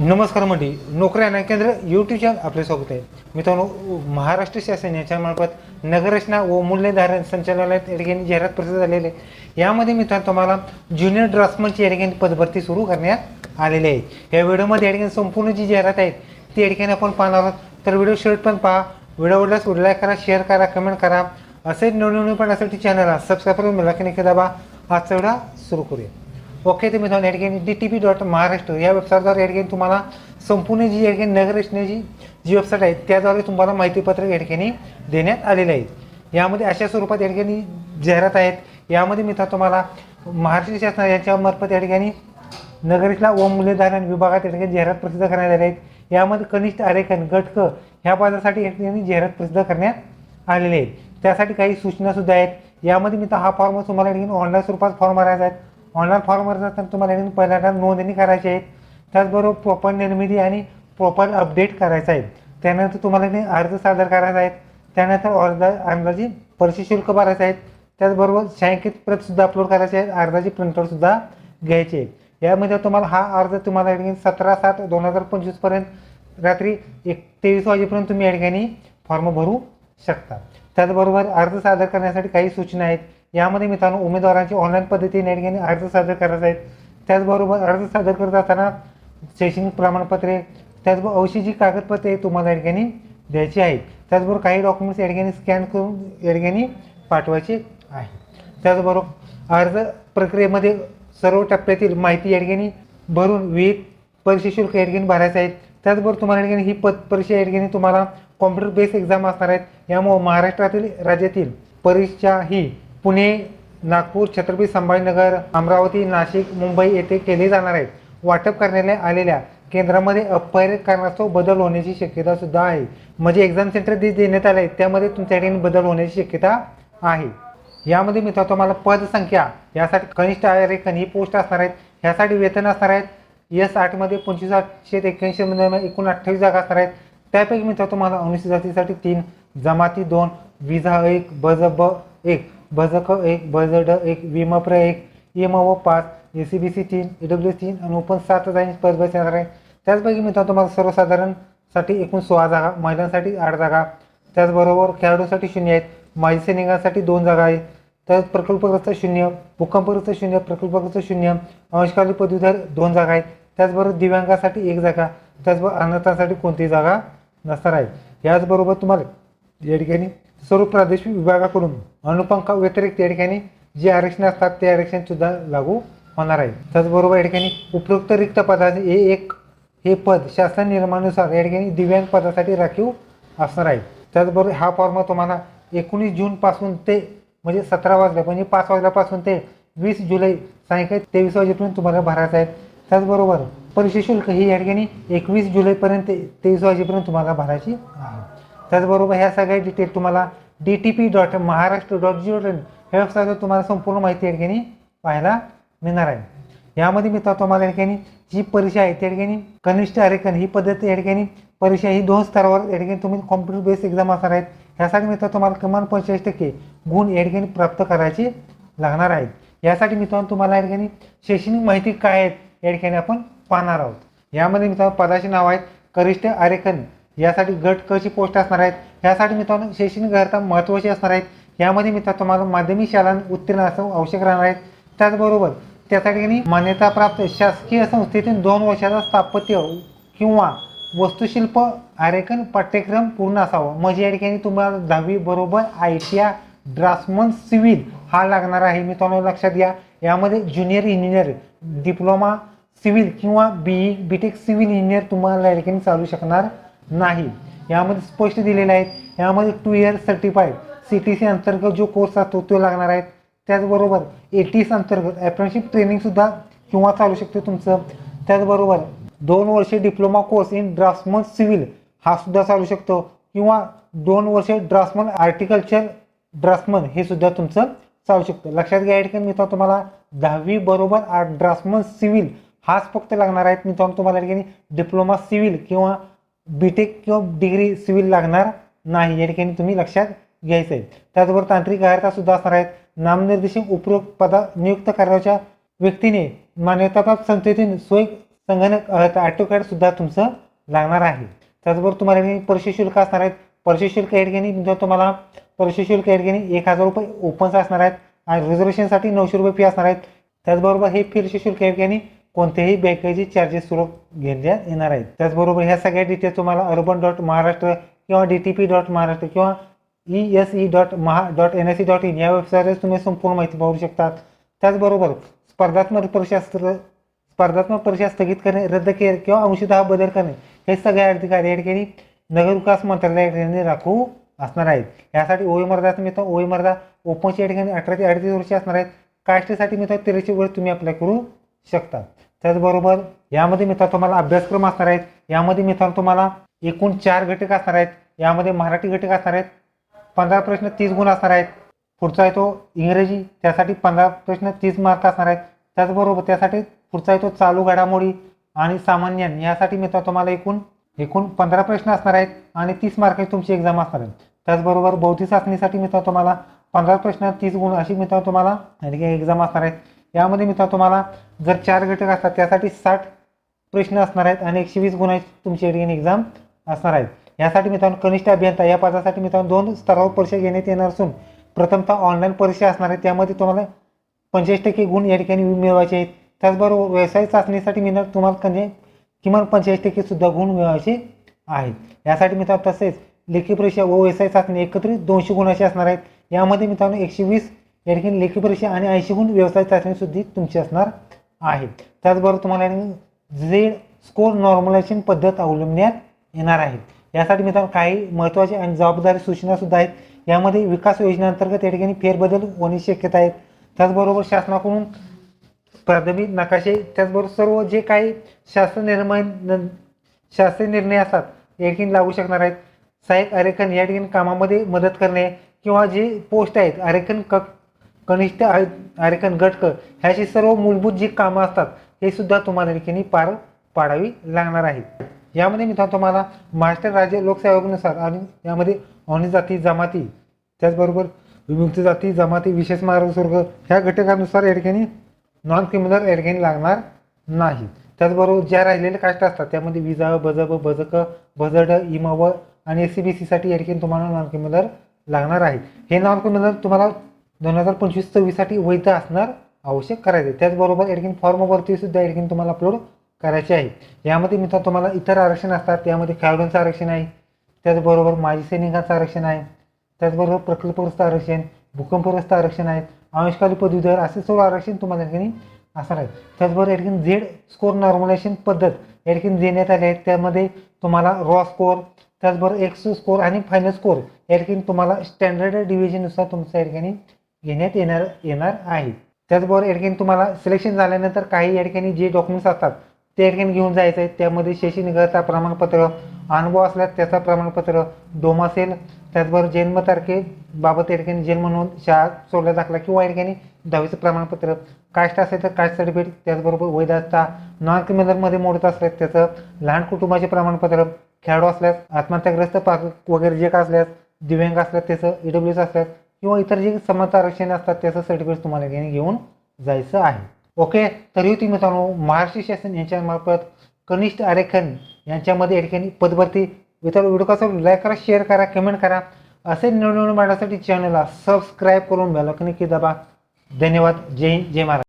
नमस्कार मंडळी नोकऱ्या आणि केंद्र यूट्यूब चॅनल आपले स्वागत आहे. मित्रांनो महाराष्ट्र शासन याच्या मार्फत नगररचना व मूल्यधारण संचालनालयात या ठिकाणी जाहिरात प्रसिद्ध झालेली आहे. यामध्ये मित्रांनो तुम्हाला ज्युनियर ड्राफ्टमनची या ठिकाणी पदभरती सुरू करण्यात आलेली आहे. या व्हिडिओमध्ये या ठिकाणी संपूर्ण जी जाहिरात आहे ती या ठिकाणी आपण पाहणार आहोत. तर व्हिडिओ शेवट पण पहा. व्हिडिओ आवडल्यास लाईक करा शेअर करा कमेंट करा. असे नवनवीन पण असेल चॅनलला सबस्क्राईब करून मिळाला की नक्की दाबा. आजचा व्हिडिओ सुरू करूया. ओके तुम्ही जाऊन या D T P dot Maharashtra या वेबसाईटद्वारे या ठिकाणी तुम्हाला संपूर्ण जी या ठिकाणी नगररचनेची जी वेबसाईट आहे त्याद्वारे तुम्हाला माहितीपत्रक या ठिकाणी देण्यात आलेले आहे यामध्ये अशा स्वरूपात या ठिकाणी जाहिरात आहेत. यामध्ये मित्र तुम्हाला महाराष्ट्र शासन यांच्यामार्फत या ठिकाणी नगरीतला व मूल्यधारण विभागात या ठिकाणी जाहिरात प्रसिद्ध करण्यात आल्या आहेत. यामध्ये कनिष्ठ आरेखन गटक ह्या पदासाठी या ठिकाणी जाहिरात प्रसिद्ध करण्यात आलेले आहेत. त्यासाठी काही सूचनासुद्धा आहेत. यामध्ये मित्र हा फॉर्म तुम्हाला या ठिकाणी ऑनलाईन स्वरूपात फॉर्म भरायचा आहे. ऑनलाईन फॉर्म भरत असताना तुम्हाला पहिल्यांदा नोंदणी करायची आहे त्याचबरोबर प्रॉपर निर्मिती आणि प्रॉपर अपडेट करायचा आहे. त्यानंतर तुम्हाला अर्ज सादर करायचा आहे. त्यानंतर अर्ज अंदाजी परिषद शुल्क भरायचं आहे. त्याचबरोबर छायांकित प्रतसुद्धा अपलोड करायचे आहेत अर्जाची प्रिंटरसुद्धा घ्यायची आहे. यामध्ये तुम्हाला हा अर्ज तुम्हाला ठिकाणी सतरा सात दोन हजार पंचवीसपर्यंत रात्री एक तेवीस वाजेपर्यंत तुम्ही या ठिकाणी फॉर्म भरू शकता. त्याचबरोबर अर्ज सादर करण्यासाठी काही सूचना आहेत. यामध्ये मित्रांनो उमेदवारांची ऑनलाईन पद्धतीने या अर्ज सादर करायचा आहेत त्याचबरोबर अर्ज सादर करत असताना शैक्षणिक प्रमाणपत्रे त्याचबरोबर औषधी जी कागदपत्रे तुम्हाला या ठिकाणी द्यायची आहेत. त्याचबरोबर काही डॉक्युमेंट्स या ठिकाणी स्कॅन करून या ठिकाणी पाठवायचे आहे त्याचबरोबर अर्ज प्रक्रियेमध्ये सर्व टप्प्यातील माहिती या ठिकाणी भरून विविध परीक्षा शुल्क या ठिकाणी भरायचं आहे त्याचबरोबर तुम्हाला या ठिकाणी ही पद परीक्षा या ठिकाणी तुम्हाला कॉम्प्युटर बेस एक्झाम असणार आहेत. यामुळे महाराष्ट्रातील राज्यातील परीक्षा ही पुणे नागपूर छत्रपती संभाजीनगर अमरावती नाशिक मुंबई येथे केले जाणार आहेत. वाटप करण्यात आलेल्या केंद्रामध्ये अपहरित कारणास्तव बदल होण्याची शक्यता सुद्धा आहे. म्हणजे एक्झाम सेंटर जे देण्यात आले आहे त्यामध्ये तुमच्या ठिकाणी बदल होण्याची शक्यता आहे. यामध्ये मित्र तुम्हाला पदसंख्या यासाठी कनिष्ठ आरेखन ही पोस्ट असणार आहेत. ह्यासाठी वेतन असणार आहेत. एस आठमध्ये पंचवीस आठशे एक्क्याऐंशीमध्ये एकूण अठ्ठावीस जागा असणार आहेत. त्यापैकी मित्र तुम्हाला अनुसूचित जातीसाठी तीन जमाती दोन विजा एक बज ब एक. भजक हो एक बज ड एक विमप्र एक एम ओ हो पाच ए सी बी सी तीन ई डब्ल्यू तीन आणि ओपन सात जागी पद बस येणार आहे. त्याचपैकी मित्र तुम्हाला सर्वसाधारणसाठी एकूण सोळा जागा महिलांसाठी आठ जागा. त्याचबरोबर खेळाडूसाठी शून्य आहेत. माजी सैनिकांसाठी दोन जागा आहेत. तर प्रकल्पग्रस्त शून्य भूकंपग्रस्त शून्य प्रकल्पग्रस्त शून्य अंशकाली पदवीधर दोन जागा आहेत. त्याचबरोबर दिव्यांगासाठी एक जागा त्याचबरोबर अनाथांसाठी कोणतीही जागा नसणार आहे. याचबरोबर तुम्हाला या ठिकाणी सर्व प्रादेशिक विभागाकडून अनुपंखा व्यतिरिक्त या ठिकाणी जे आरक्षण असतात ते आरक्षण सुद्धा लागू होणार आहे. त्याचबरोबर या ठिकाणी उपयुक्त रिक्त पदाचे हे एक हे पद शासन नियमानुसार या ठिकाणी दिव्यांग पदासाठी राखीव असणार आहे. त्याचबरोबर हा फॉर्म तुम्हाला एकोणीस जूनपासून ते म्हणजे सतरा वाजल्या म्हणजे पाच वाजल्यापासून ते वीस जुलै सायंकाळी तेवीस वाजेपर्यंत तुम्हाला भरायचं आहे. त्याचबरोबर परीक्षा शुल्क ही या ठिकाणी एकवीस जुलैपर्यंत तेवीस वाजेपर्यंत तुम्हाला भरायची आहे. त्याचबरोबर ह्या सगळ्या डिटेल तुम्हाला D T P dot Maharashtra dot Jio dot ह्या वेबसाईटवर तुम्हाला संपूर्ण माहिती या ठिकाणी पाहायला मिळणार आहे. यामध्ये मित्र तुम्हाला या ठिकाणी जी परीक्षा आहे त्या ठिकाणी कनिष्ठ आरेखन ही पद्धत या ठिकाणी परीक्षा ही दोन स्तरावर या ठिकाणी तुम्ही कॉम्प्युटर बेस्ड एक्झाम असणार आहेत. ह्यासाठी मित्र तुम्हाला किमान पंचेचाळीस टक्के गुण या ठिकाणी प्राप्त करायचे लागणार आहेत. यासाठी मित्रांनो तुम्हाला या ठिकाणी शैक्षणिक माहिती काय आहेत या ठिकाणी आपण पाहणार आहोत. यामध्ये मित्रांनो पदाचे नाव आहेत कनिष्ठ आरेखन. यासाठी गट कशी पोस्ट असणार आहेत. यासाठी मित्रांनो शैक्षणिक अर्हता महत्त्वाची असणार आहेत. यामध्ये मित्रांनो तुम्हाला माध्यमिक शाळा उत्तीर्ण असं आवश्यक राहणार आहेत. त्याचबरोबर त्या ठिकाणी मान्यताप्राप्त शासकीय संस्थेतून दोन वर्षाचा स्थापत्य किंवा वस्तुशिल्प आरेखन पाठ्यक्रम पूर्ण असावा. म्हणजे या ठिकाणी तुम्हाला दहावी बरोबर I T I draftsman civil हा लागणार आहे. मित्रांनो लक्षात घ्या. यामध्ये ज्युनियर इंजिनियर डिप्लोमा सिव्हिल किंवा B B tech civil engineer तुम्हाला या ठिकाणी चालू शकणार नाही. यामध्ये स्पष्ट दिलेले आहेत यामध्ये two year certified C T C अंतर्गत जो कोर्स असतो तो लागणार आहे. त्याचबरोबर ए टी एस अंतर्गत अप्रेंटिसशिप ट्रेनिंगसुद्धा किंवा चालू शकते तुमचं. त्याचबरोबर दोन वर्षे diploma course in draftsman civil हा सुद्धा चालू शकतो. किंवा दोन वर्षे ड्राफ्टमन आर्टिकल्चर ड्राफ्टमन हे सुद्धा तुमचं चालू शकतं. लक्षात घ्या या ठिकाणी मित्रांनो तुम्हाला दहावी बरोबर आर्ट ड्राफ्टमन सिव्हिल हाच फक्त लागणार आहेत. मित्रांनो तुम्हाला ठिकाणी डिप्लोमा सिव्हिल किंवा बीटेक किंवा डिग्री सिव्हिल लागणार नाही या ठिकाणी तुम्ही लक्षात घ्यायचं आहे. त्याचबरोबर तांत्रिक अर्हता सुद्धा असणार आहेत. नामनिर्देशित उपरोक्त पदा नियुक्त करण्याच्या व्यक्तीने मान्यताप्राप्त संस्थेतून स्वयं संगणक ऑटोकॅड सुद्धा तुमचं लागणार आहे. त्याचबरोबर तुम्हाला ठिकाणी परीक्षा शुल्क असणार आहेत. परीक्षा शुल्क या ठिकाणी म्हणजे तुम्हाला परीक्षा शुल्क या ठिकाणी एक हजार रुपये ओपन्स असणार आहेत. आणि रिझर्वेशनसाठी नऊशे रुपये फी असणार आहेत. त्याचबरोबर हे परीक्षा शुल्क या ठिकाणी कोणत्याही बँकेचे चार्जेस सुरू घेण्यात येणार आहेत. त्याचबरोबर ह्या सगळ्या डिटेल्स तुम्हाला अर्बन डॉट महाराष्ट्र किंवा D T P dot Maharashtra किंवा E S E dot Maha dot N S C dot in या वेबसाईटवर तुम्ही संपूर्ण माहिती पाहू शकतात. त्याचबरोबर स्पर्धात्मक परीक्षा स्पर्धात्मक परीक्षा स्थगित करणे रद्द केले किंवा अंशतः बदल करणे हे सगळे अधिकारी या ठिकाणी नगरविकास मंत्रालयाने ठिकाणी राखू असणार आहेत. यासाठी ओई मर्दाचं मित्र ओई मर्दा ओपनच्या ठिकाणी अठरा ते अडतीस वर्षे असणार आहेत. कास्टसाठी मित्र तेराशे वर्ष तुम्ही अप्लाय करू शकता त्याचबरोबर यामध्ये मित्र तुम्हाला अभ्यासक्रम असणार आहेत. यामध्ये मित्र तुम्हाला एकूण चार घटक असणार आहेत. यामध्ये मराठी घटक असणार आहेत. पंधरा प्रश्न तीस गुण असणार आहेत. पुढचा आहे तो इंग्रजी. त्यासाठी पंधरा प्रश्न तीस मार्क असणार आहेत. त्याचबरोबर त्यासाठी पुढचा आहे तो चालू घडामोडी आणि सामान्य यासाठी मित्र तुम्हाला एकूण एकूण पंधरा प्रश्न असणार आहेत आणि तीस मार्काची तुमची एक्झाम असणार आहे त्याचबरोबर बौद्धिक चाचणीसाठी मित्र तुम्हाला पंधरा प्रश्न तीस गुण अशी मित्र तुम्हाला आणखी एक्झाम असणार आहेत. यामध्ये मित्र तुम्हाला जर चार घटक असतात त्यासाठी साठ प्रश्न असणार आहेत आणि एकशे वीस गुणाची तुमची या ठिकाणी एक्झाम असणार आहेत. यासाठी मित्रांनो कनिष्ठ अभियंता या पदासाठी मित्रांनो दोन स्तरावर परीक्षा घेण्यात येणार असून प्रथमतः ऑनलाईन परीक्षा असणार आहे त्यामध्ये तुम्हाला पंचेचाळीस टक्के गुण या ठिकाणी मिळवायचे आहेत. त्याचबरोबर व्यवसाय चाचणीसाठी मिळणार तुम्हाला कधी किमान पंचेचाळीस टक्के सुद्धा गुण मिळवायचे आहेत. यासाठी मित्रांनो तसेच लेखी परीक्षा व व्यवसाय चाचणी एकत्रित दोनशे गुणाची असणार आहेत. यामध्ये मित्रांनो एकशे वीस या ठिकाणी लेखी परीक्षा आणि ऐंशी गुण व्यवसाय चाचणीसुद्धा तुमची असणार आहे. त्याचबरोबर तुम्हाला झेड स्कोर नॉर्मलायझेशन पद्धत अवलंबण्यात येणार आहे. यासाठी मित्रांनो काही महत्त्वाचे आणि जबाबदारी सूचनासुद्धा आहेत. यामध्ये विकास योजनेअंतर्गत या ठिकाणी फेरबदल होण्याची शक्यता आहे. त्याचबरोबर शासनाकडून प्राथमिक नकाशे त्याचबरोबर सर्व जे काही शासन निर्माण शास्त्रीय निर्णय असतात या ठिकाणी लागू शकणार आहेत. सहाय्यक आरेखन या ठिकाणी कामामध्ये मदत करणे किंवा जे पोस्ट आहेत आरेखन क कनिष्ठ आरेखन गटकर ह्याची सर्व मूलभूत जी कामं असतात हे सुद्धा तुम्हाला या ठिकाणी पार पाडावी लागणार आहेत. यामध्ये मित्रांनो तुम्हाला महाराष्ट्र राज्य लोकसेवा आयोगानुसार आणि यामध्ये अनुसूचित जाती जमाती त्याचबरोबर विमुक्त जाती जमाती विशेष मागासवर्ग ह्या घटकानुसार या ठिकाणी नॉन क्रिमिनल या ठिकाणी लागणार नाही. त्याचबरोबर ज्या राहिलेल्या कास्ट असतात त्यामध्ये विजा बजब बजक बजड इमाव आणि एस सी बी सीसाठी या ठिकाणी तुम्हाला नॉन क्रिमिनल लागणार आहे. हे नॉन क्रिमिनल तुम्हाला दोन हजार पंचवीस सव्वीससाठी वैध असणार आवश्यक करायचे. त्याचबरोबर या ठिकाणी फॉर्म भरती सुद्धा या तुम्हाला अपलोड करायचे आहे. यामध्ये मित्रांनो तुम्हाला इतर आरक्षण असतात. त्यामध्ये खेळाडूंचं आरक्षण आहे. त्याचबरोबर माजी सैनिकांचं आरक्षण आहे. त्याचबरोबर प्रकल्पग्रस्त आरक्षण भूकंपग्रस्त आरक्षण आहेत अंशकाली पदवीधर असे सर्व आरक्षण तुम्हाला या ठिकाणी असणार आहे. त्याचबरोबर एडकिन झेड स्कोर नॉर्मलायझेशन पद्धत या देण्यात आली आहे त्यामध्ये तुम्हाला रॉ स्कोर त्याचबरोबर एक्स स्कोर आणि फायनल स्कोर या ठिकाणी तुम्हाला स्टँडर्ड डिव्हिजननुसार तुमचं या ठिकाणी घेण्यात येणार येणार आहे. त्याचबरोबर या ठिकाणी तुम्हाला सिलेक्शन झाल्यानंतर काही या ठिकाणी जे डॉक्युमेंट्स असतात ते या ठिकाणी घेऊन जायचं आहे त्यामध्ये शैक्षणिकता प्रमाणपत्र अनुभव असल्यास त्याचा प्रमाणपत्र डोमासेल त्याचबरोबर जन्मतारखेबाबत या ठिकाणी जन्म नोंद शाळा सोडला दाखला किंवा या ठिकाणी दहावीचं प्रमाणपत्र कास्ट असेल तर कास्ट सर्टिफिकेट त्याचबरोबर वैधता नॉन क्रिमिनलमध्ये मोडत असल्यास त्याचं लहान कुटुंबाचे प्रमाणपत्र खेळाडू असल्यास आत्महत्याग्रस्त पाक वगैरे जे का असल्यास दिव्यांग असल्यास त्याचं ई डब्ल्यू एस असल्यास किंवा इतर जे समाज आरक्षण असतात त्याचं सर्टिफिकेट तुम्हाला घेणे घेऊन जायचं आहे. ओके तरी तुम्ही मित्रांनो महाराष्ट्र शासन यांच्यामार्फत कनिष्ठ आरेखन यांच्यामध्ये या ठिकाणी पदभरती मित्रांनो व्हिडिओ कसा लाईक करा शेअर करा कमेंट करा. असे नवनवीन मांडण्यासाठी चॅनलला सबस्क्राईब करून बेल की दाबा. धन्यवाद. जय हिंद जय महाराष्ट्र.